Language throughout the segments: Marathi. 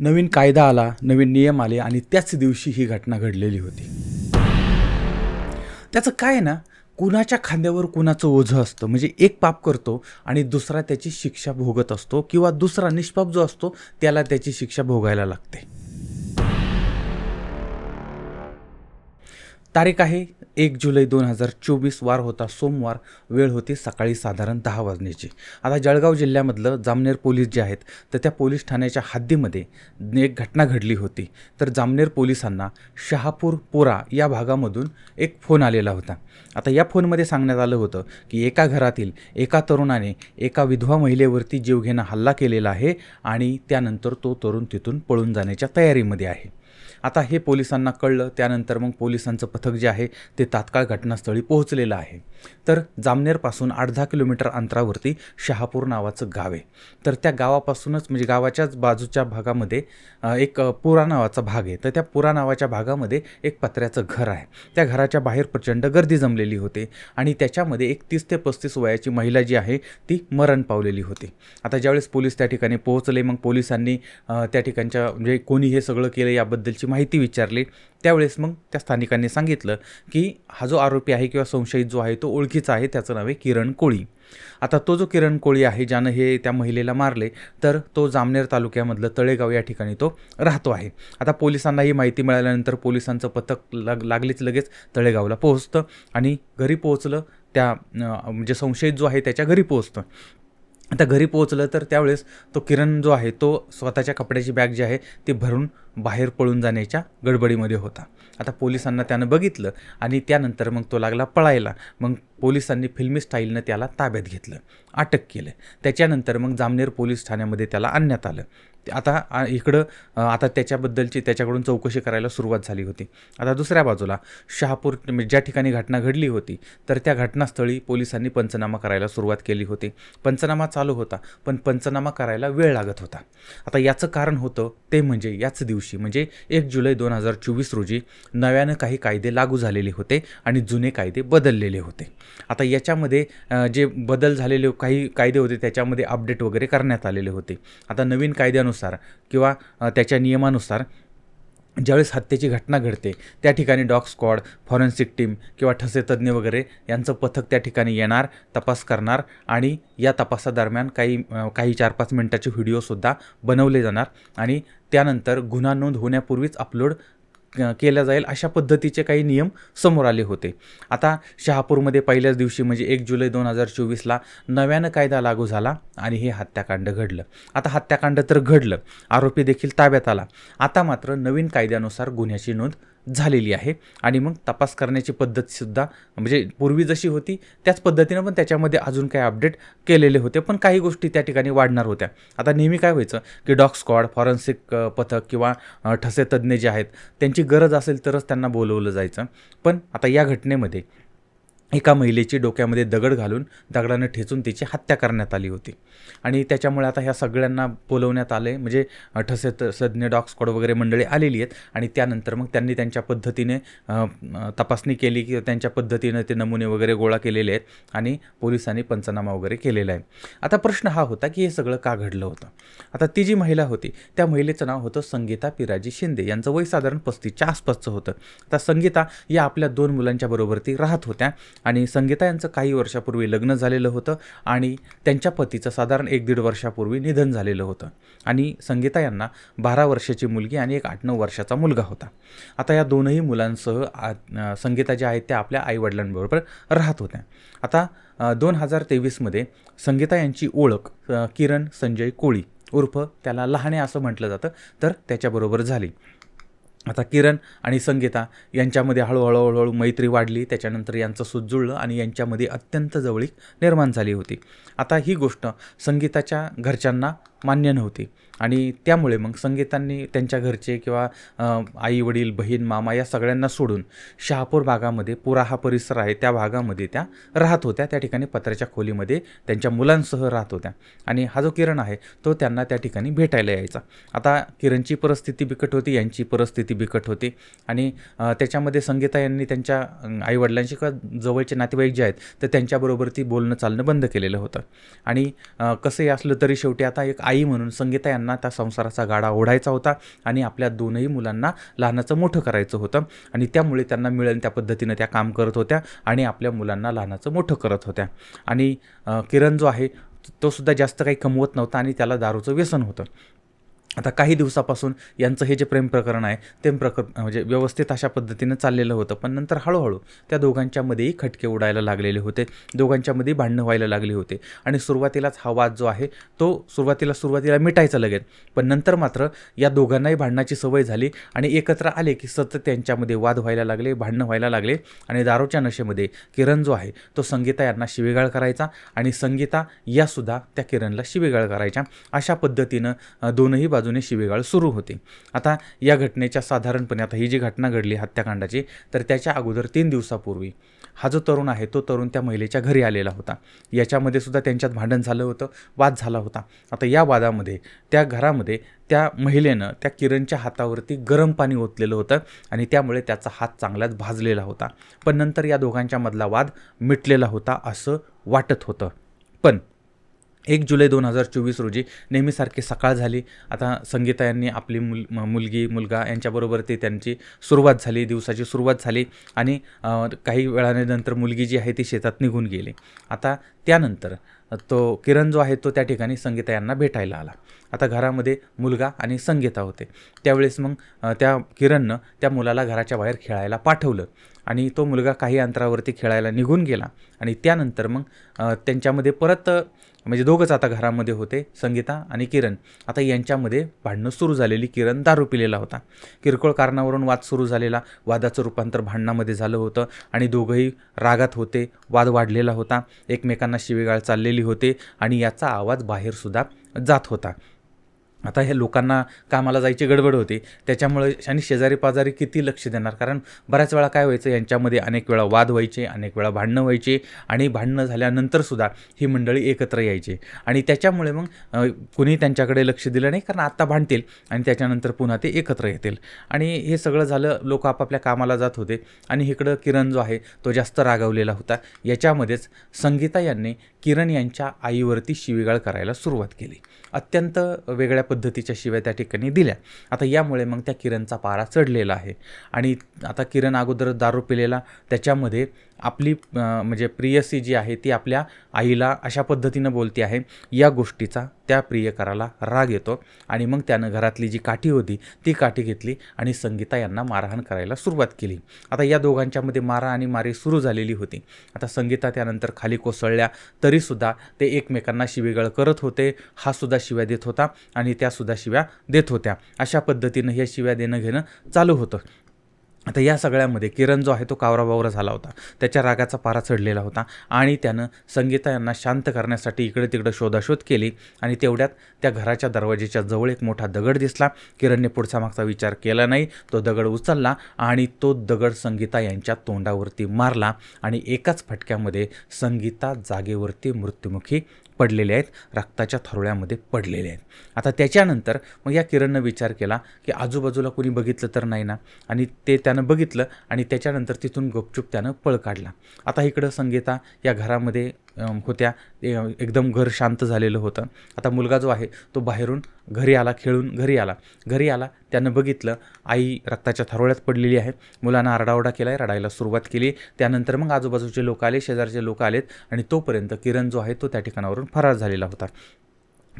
नवीन कायदा आला नवीन नियम आले आणि त्याच दिवशी ही घटना घडलेली होती. त्याचं काय आहे ना कुणाच्या खांद्यावर कुणाचं ओझं असतं? म्हणजे एक पाप करतो आणि दुसरा त्याची शिक्षा भोगत असतो किंवा दुसरा निष्पाप जो असतो त्याला त्याची शिक्षा भोगायला लागते. तारीख आहे एक जुलै दोन हजार चोवीस वार होता. सोमवार वेळ होती सकाळी साधारण दहा वाजण्याची. आता जळगाव जिल्ह्यामधलं जामनेर पोलीस जे आहेत तर त्या पोलीस ठाण्याच्या हद्दीमध्ये एक घटना घडली होती. तर जामनेर पोलिसांना शहापूर पोरा या भागामधून एक फोन आलेला होता. आता या फोनमध्ये सांगण्यात आलं होतं की एका घरातील एका तरुणाने एका विधवा महिलेवरती जीवघेणा हल्ला केलेला आहे आणि त्यानंतर तो तरुण तिथून पळून जाण्याच्या तयारीमध्ये आहे. आता हे पोलिसांना कळलं त्यानंतर मग पोलिसांचं पथक जे आहे ते तात्काळ घटनास्थळी पोहोचलेलं आहे. तर जामनेरपासून आठ दहा किलोमीटर अंतरावरती शहापूर नावाचं गाव आहे. तर त्या गावापासूनच म्हणजे गावाच्याच बाजूच्या भागामध्ये एक पुरा नावाचा भाग आहे. तर त्या पुरा नावाच्या भागामध्ये एक पत्र्याचं घर आहे. त्या घराच्या बाहेर प्रचंड गर्दी जमलेली होती आणि त्याच्यामध्ये एक तीस ते पस्तीस वयाची महिला जी आहे ती मरण पावलेली होती. आता ज्यावेळेस पोलीस त्या ठिकाणी पोहोचले मग पोलिसांनी त्या ठिकाणच्या म्हणजे कोणी हे सगळं केलं याबद्दल याबद्दलची माहिती विचारली. त्यावेळेस मग त्या स्थानिकांनी सांगितलं की हा जो आरोपी आहे किंवा संशयित जो आहे तो ओळखीचा आहे त्याचं नाव आहे किरण कोळी. आता तो जो किरण कोळी आहे ज्यानं हे त्या महिलेला मारले तर तो जामनेर तालुक्यामधलं तळेगाव या ठिकाणी तो राहतो आहे. आता पोलिसांना ही माहिती मिळाल्यानंतर पोलिसांचं पथक लाग लागलीच लगेच तळेगावला पोहोचतं आणि घरी पोहोचलं त्या म्हणजे संशयित जो आहे त्याच्या घरी पोहोचतं. आता घरी पोहोचलं तर त्यावेळेस तो किरण जो आहे तो स्वतःच्या कपड्याची बॅग जी आहे ती भरून बाहेर पळून जाण्याच्या गडबडीमध्ये होता. आता पोलिसांना त्यानं बघितलं आणि त्यानंतर मग तो लागला पळायला. मग पोलिसांनी फिल्मी स्टाईलनं त्याला ताब्यात घेतलं अटक केलं. त्याच्यानंतर मग जामनेर पोलीस ठाण्यामध्ये त्याला आणण्यात आलं. आता इकडं आता त्याच्याबद्दलची त्याच्याकडून चौकशी करायला सुरुवात झाली होती. आता दुसऱ्या बाजूला शहापूर म्हणजे ज्या ठिकाणी घटना घडली होती तर त्या घटनास्थळी पोलिसांनी पंचनामा करायला सुरुवात केली होती. पंचनामा चालू होता पण पंचनामा करायला वेळ लागत होता. आता याचं कारण होतं ते म्हणजे याच दिवशी म्हणजे एक जुलै दोन हजार चोवीस रोजी नव्यानं काही कायदे लागू झालेले होते आणि जुने कायदे बदललेले होते. आता याच्यामध्ये जे बदल झालेले काही कायदे होते त्याच्यामध्ये अपडेट वगैरे करण्यात आलेले होते. आता नवीन कायद्यानुसार किंवा त्याच्या नियमानुसार ज्यावेळेस हत्येची घटना घडते त्या ठिकाणी डॉग स्क्वॉड फॉरेन्सिक टीम किंवा ठसे तज्ज्ञ वगैरे यांचं पथक त्या ठिकाणी येणार तपास करणार आणि या तपासादरम्यान काही काही चार पाच मिनटाचे व्हिडिओसुद्धा बनवले जाणार आणि त्यानंतर गुन्हा नोंद होण्यापूर्वीच अपलोड केल्या जाईल अशा पद्धतीचे काही नियम समोर आले होते. आता शहापूरमध्ये पहिल्याच दिवशी म्हणजे एक जुलै दोन हजार चोवीसला नव्यानं कायदा लागू झाला आणि हे हत्याकांड घडलं. आता हत्याकांड तर घडलं. आरोपी देखील ताब्यात आला. आता मात्र नवीन कायद्यानुसार गुन्ह्याची नोंद झालेली आहे. आणि मग तपास करण्याची पद्धतसुद्धा म्हणजे पूर्वी जशी होती त्याच पद्धतीनं पण त्याच्यामध्ये अजून काही अपडेट केलेले होते. पण काही गोष्टी त्या ठिकाणी वाढणार होत्या. आता नेहमी काय व्हायचं की डॉग स्क्वॉड फॉरेन्सिक पथक किंवा ठसे तज्ज्ञ जे आहेत त्यांची गरज असेल तरच त्यांना बोलवलं जायचं. पण आता या घटनेमध्ये एका महिलेची डोक्यामध्ये दगड घालून दगडानं ठेचून तिची हत्या करण्यात आली होती. आणि त्याच्यामुळे आता ह्या सगळ्यांना बोलवण्यात आलं आहे म्हणजे ठसे सज्ञ डॉग स्क्वॉड वगैरे मंडळी आलेली आहेत आणि त्यानंतर मग त्यांनी त्यांच्या पद्धतीने तपासणी केली की त्यांच्या पद्धतीनं ते नमुने वगैरे गोळा केलेले आहेत आणि पोलिसांनी पंचनामा वगैरे केलेला आहे. आता प्रश्न हा होता की हे सगळं का घडलं होतं? आता ती जी महिला होती त्या महिलेचं नाव होतं संगीता पिराजी शिंदे. यांचं वय साधारण पस्तीसच्या आसपासचं होतं. आता संगीता या आपल्या दोन मुलांच्या बरोबर ती राहत होत्या आणि संगीता यांचं काही वर्षापूर्वी लग्न झालेलं होतं आणि त्यांच्या पतीचं साधारण एक दीड वर्षापूर्वी निधन झालेलं होतं. आणि संगीता यांना बारा वर्षाची मुलगी आणि एक आठ नऊ वर्षाचा मुलगा होता. आता या दोनही मुलांसह आ- संगीता ज्या आहेत त्या आपल्या आईवडिलांबरोबर राहत होत्या. आता दोन हजार तेवीसमध्ये संगीता यांची ओळख किरण संजय कोळी उर्फ त्याला लहाने असं म्हटलं जातं तर त्याच्याबरोबर झाली. आता किरण आणि संगीता यांच्यामध्ये हळूहळू हळूहळू मैत्री वाढली. त्याच्यानंतर यांचं सूत जुळलं आणि यांच्यामध्ये अत्यंत जवळीक निर्माण झाली होती. आता ही गोष्ट संगीताच्या घरच्यांना मान्य नव्हती. आणि त्यामुळे मग संगीतांनी त्यांच्या घरचे किंवा आई वडील बहीण मामा या सगळ्यांना सोडून शहापूर भागामध्ये पुरा हा परिसर आहे. त्या भागामध्ये त्या राहत होत्या. त्या ठिकाणी पत्र्याच्या खोलीमध्ये त्यांच्या मुलांसह राहत होत्या. आणि हा जो किरण आहे तो त्यांना त्या ठिकाणी भेटायला यायचा. आता किरणची परिस्थिती बिकट होती यांची परिस्थिती बिकट होती. आणि त्याच्यामध्ये संगीता यांनी त्यांच्या आईवडिलांशी किंवा जवळचे नातेवाईक जे आहेत तर त्यांच्याबरोबर ती बोलणं चालणं बंद केलेलं होतं. आणि कसंही असलं तरी शेवटी आता एक आई म्हणून संगीता यांना त्यांना त्या संसाराचा गाडा ओढायचा होता आणि आपल्या दोनही मुलांना लहानाचं मोठं करायचं होतं. आणि त्यामुळे त्यांना मिळेल त्या पद्धतीनं त्या काम करत होत्या आणि आपल्या मुलांना लहानाचं मोठं करत होत्या. आणि किरण जो आहे तो सुद्धा जास्त काही कमवत नव्हता आणि त्याला दारूचं व्यसन होतं. आता काही दिवसापासून यांचं हे जे प्रेम प्रकरण आहे ते प्रकर म्हणजे व्यवस्थित अशा पद्धतीनं चाललेलं होतं. पण नंतर हळूहळू त्या दोघांच्यामध्येही खटके उडायला लागलेले होते दोघांच्यामध्ये भांडणं व्हायला लागली होते. आणि सुरुवातीलाच हा वाद जो आहे तो सुरुवातीला सुरुवातीला मिटायचा लगेच. पण नंतर मात्र या दोघांनाही भांडणाची सवय झाली आणि एकत्र आले की सतत त्यांच्यामध्ये वाद व्हायला लागले भांडणं व्हायला लागले. आणि दारूच्या नशेमध्ये किरण जो आहे तो संगीता यांना शिवेगाळ करायचा आणि संगीता यासुद्धा त्या किरणला शिवेगाळ करायच्या. अशा पद्धतीनं दोनही बाजू बाजूने शिवेगाळ सुरू होते. आता या घटनेच्या साधारणपणे आता ही जी घटना घडली हत्याकांडाची तर त्याच्या अगोदर तीन दिवसापूर्वी हा जो तरुण आहे तो तरुण त्या महिलेच्या घरी आलेला होता. याच्यामध्ये सुद्धा त्यांच्यात भांडण झालं होतं वाद झाला होता. आता या वादामध्ये त्या घरामध्ये त्या महिलेनं त्या किरणच्या हातावरती गरम पाणी ओतलेलं होतं आणि त्यामुळे त्याचा हात चांगलाच भाजलेला होता. पण नंतर या दोघांच्या मधला वाद मिटलेला होता असं वाटत होतं. पण एक जुलै दोन हजार चोवीस रोजी नेहमीसारखी सकाळ झाली. आता संगीता यांनी आपली मुल मुलगी मुलगा यांच्याबरोबर ते त्यांची सुरुवात झाली दिवसाची सुरुवात झाली आणि काही वेळाने नंतर मुलगी जी आहे ती शेतात निघून गेली. आता त्यानंतर तो किरण जो आहे तो त्या ठिकाणी संगीता यांना भेटायला आला. आता घरामध्ये मुलगा आणि संगीता होते. त्यावेळेस मग त्या किरणनं त्या मुलाला घराच्या बाहेर खेळायला पाठवलं. आणि तो मुलगा काही अंतरावरती खेळायला निघून गेला. आणि त्यानंतर मग त्यांच्यामध्ये परत म्हणजे दोघंच आता घरामध्ये होते संगीता आणि किरण. आता यांच्यामध्ये भांडणं सुरू झालेली किरण दारू पिलेला होता. किरकोळ कारणावरून वाद सुरू झालेला वादाचं रूपांतर भांडणामध्ये झालं होतं आणि दोघंही रागात होते वाद वाढलेला होता. एकमेकांना शिवेगाळ चाललेली होते आणि याचा आवाज बाहेरसुद्धा जात होता. आता हे लोकांना कामाला जायची गडबड होती. त्याच्यामुळे आणि शेजारी पाजारी किती लक्ष देणार? कारण बऱ्याच वेळा काय व्हायचं यांच्यामध्ये अनेक वेळा वाद व्हायचे अनेक वेळा भांडणं व्हायची आणि भांडणं झाल्यानंतरसुद्धा ही मंडळी एकत्र यायची. आणि त्याच्यामुळे मग कुणी त्यांच्याकडे लक्ष दिलं नाही कारण आत्ता भांडतील आणि त्याच्यानंतर पुन्हा ते एकत्र येतील. आणि हे सगळं झालं लोक आपापल्या कामाला जात होते आणि इकडं किरण जो आहे तो जास्त रागावलेला होता. याच्यामध्येच संगीता यांनी किरण यांच्या आईवरती शिवीगाळ करायला सुरुवात केली. अत्यंत वेगळ्या पद्धतीच्या शिव्या त्या ठिकाणी दिल्या. आता यामुळे मग त्या किरणचा पारा चढलेला आहे. आणि आता किरण अगोदर दारू पिलेला त्याच्यामध्ये आपली म्हणजे प्रियसी जी आहे ती आपल्या आईला अशा पद्धतीनं बोलते आहे या गोष्टीचा त्या प्रियकराला राग येतो. आणि मग त्यानं घरातली जी काठी होती ती काठी घेतली आणि संगीता यांना मारहाण करायला सुरुवात केली. आता या दोघांच्यामध्ये मारा आणि मारी सुरू झालेली होती. आता संगीता त्यानंतर खाली कोसळल्या तरीसुद्धा ते एकमेकांना शिवेगळ करत होते. हा सुद्धा शिव्या देत होता आणि त्यासुद्धा शिव्या देत होत्या. अशा पद्धतीनं हे शिव्या देणं घेणं चालू होतं. आता या सगळ्यामध्ये किरण जो आहे तो कावराबावरा झाला होता. त्याच्या रागाचा पारा चढलेला होता आणि त्यानं संगीता यांना शांत करण्यासाठी इकडे तिकडे शोधाशोध केली आणि तेवढ्यात त्या घराच्या दरवाजेच्या जवळ एक मोठा दगड दिसला. किरणने पुढचा मागचा विचार केला नाही. तो दगड उचलला आणि तो दगड संगीता यांच्या तोंडावरती मारला आणि एकाच फटक्यामध्ये संगीता जागेवरती मृत्युमुखी पडलेले आहेत. रक्ताच्या थरोळ्यामध्ये पडलेले आहेत. आता त्याच्यानंतर मग या किरणनं विचार केला की आजूबाजूला कोणी बघितलं तर नाही ना? आणि ते त्या त्यानं बघितलं आणि त्याच्यानंतर तिथून गपचूप त्यानं पळ काढला. आता इकडं संगीता या घरामध्ये होत्या. एकदम घर शांत झालेलं होतं. आता मुलगा जो आहे तो बाहेरून घरी आला खेळून घरी आला. घरी आला त्यानं बघितलं आई रक्ताच्या थरोळ्यात पडलेली आहे. मुलानं आरडाओरडा केला आहे रडायला सुरुवात केली. त्यानंतर मग आजूबाजूचे लोक आले शेजारचे लोक आलेत आणि तोपर्यंत किरण जो आहे तो त्या ठिकाणावरून फरार झालेला होता.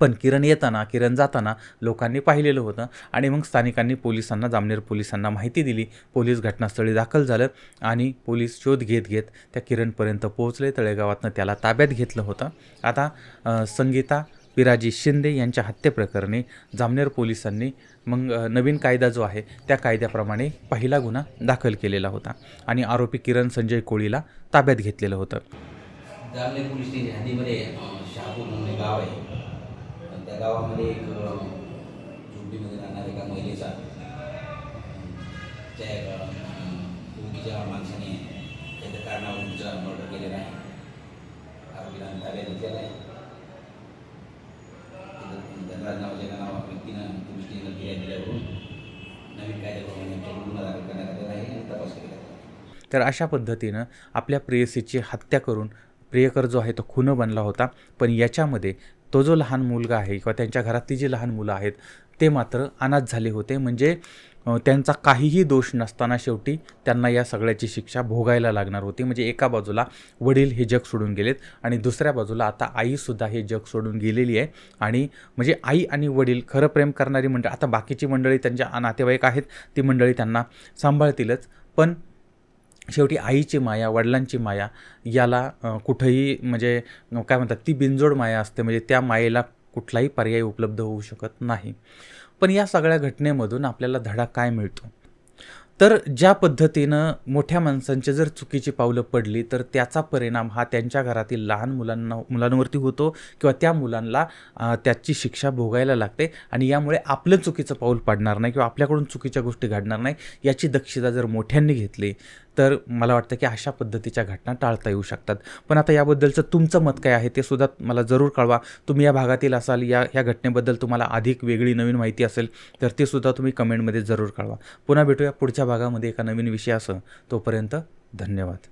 पण किरण येताना किरण जाताना लोकांनी पाहिलेलं होतं आणि मग स्थानिकांनी पोलिसांना जामनेर पोलिसांना माहिती दिली. पोलीस घटनास्थळी दाखल झालं आणि पोलीस शोध घेत घेत त्या किरणपर्यंत पोहोचले. तळेगावातनं त्याला ताब्यात घेतलं होतं. आता संगीता पिराजी शिंदे यांच्या हत्येप्रकरणी जामनेर पोलिसांनी मग नवीन कायदा जो आहे त्या कायद्याप्रमाणे पहिला गुन्हा दाखल केलेला होता आणि आरोपी किरण संजय कोळीला ताब्यात घेतलेलं होतं. जामनेर पोलीस स्टेशन हद्दीमध्ये शहापूर म्हणून गाव आहे. त्या गावामध्ये एक अं, झोपडीमध्ये राहणाऱ्या एका महिलेचा त्या एक अं, माणसाने त्याच्या कारणावरून तुमचा मर्डर केलेला आहे. आरोग्याला ताब्यात घेतलेला आहे. धनराज नावाच्या एका नावा व्यक्तीनं पोलीस स्टेशनला फिर्याद दिल्यावरून नवीन कायद्याप्रमाणे आमच्याकडून गुन्हा दाखल करण्यात आलेला आहे आणि तपास केला तर अशा पद्धतीनं आपल्या प्रेयसीची हत्या करून प्रियकर जो आहे तो खून बनला होता. पण याच्यामध्ये तो जो लहान मुलगा आहे किंवा त्यांच्या घरातली जी लहान मुलं आहेत ते मात्र अनाथ झाले होते. म्हणजे त्यांचा काहीही दोष नसताना शेवटी त्यांना या सगळ्याची शिक्षा भोगायला लागणार होती. म्हणजे एका बाजूला वडील हे जग सोडून गेलेत आणि दुसऱ्या बाजूला आता आईसुद्धा हे जग सोडून गेलेली आहे. आणि म्हणजे आई आणि वडील खरं प्रेम करणारी मंडळी आता बाकीची मंडळी त्यांच्या नातेवाईक आहेत ती मंडळी त्यांना सांभाळतीलच. पण शेवटी आईची माया वडिलांची माया याला कुठंही म्हणजे काय म्हणतात ती बिनजोड माया असते. म्हणजे त्या मायेला कुठलाही पर्याय उपलब्ध होऊ शकत नाही. पण या सगळ्या घटनेमधून आपल्याला धडा काय मिळतो? तर ज्या पद्धतीनं मोठ्या माणसांचे जर चुकीची पावलं पडली तर त्याचा परिणाम हा त्यांच्या घरातील लहान मुलांना मुलांवरती होतो किंवा त्या मुलांना त्याची शिक्षा भोगायला लागते आणि यामुळे आपलं चुकीचं पाऊल पडणार नाही किंवा आपल्याकडून चुकीच्या गोष्टी घडणार नाही याची दक्षता जर मोठ्यांनी घेतली तर मला वाटतं की अशा पद्धतीच्या घटना टाळता येऊ शकतात. पण आता याबद्दलचं तुमचं मत काय आहे ते सुद्धा मला जरूर कळवा. तुम्ही या भागातील असाल या ह्या घटनेबद्दल तुम्हाला अधिक वेगळी नवीन माहिती असेल तर ते सुद्धा तुम्ही कमेंटमध्ये जरूर कळवा. पुन्हा भेटूया पुढच्या भागामध्ये एका नवीन विषयासह तोपर्यंत धन्यवाद.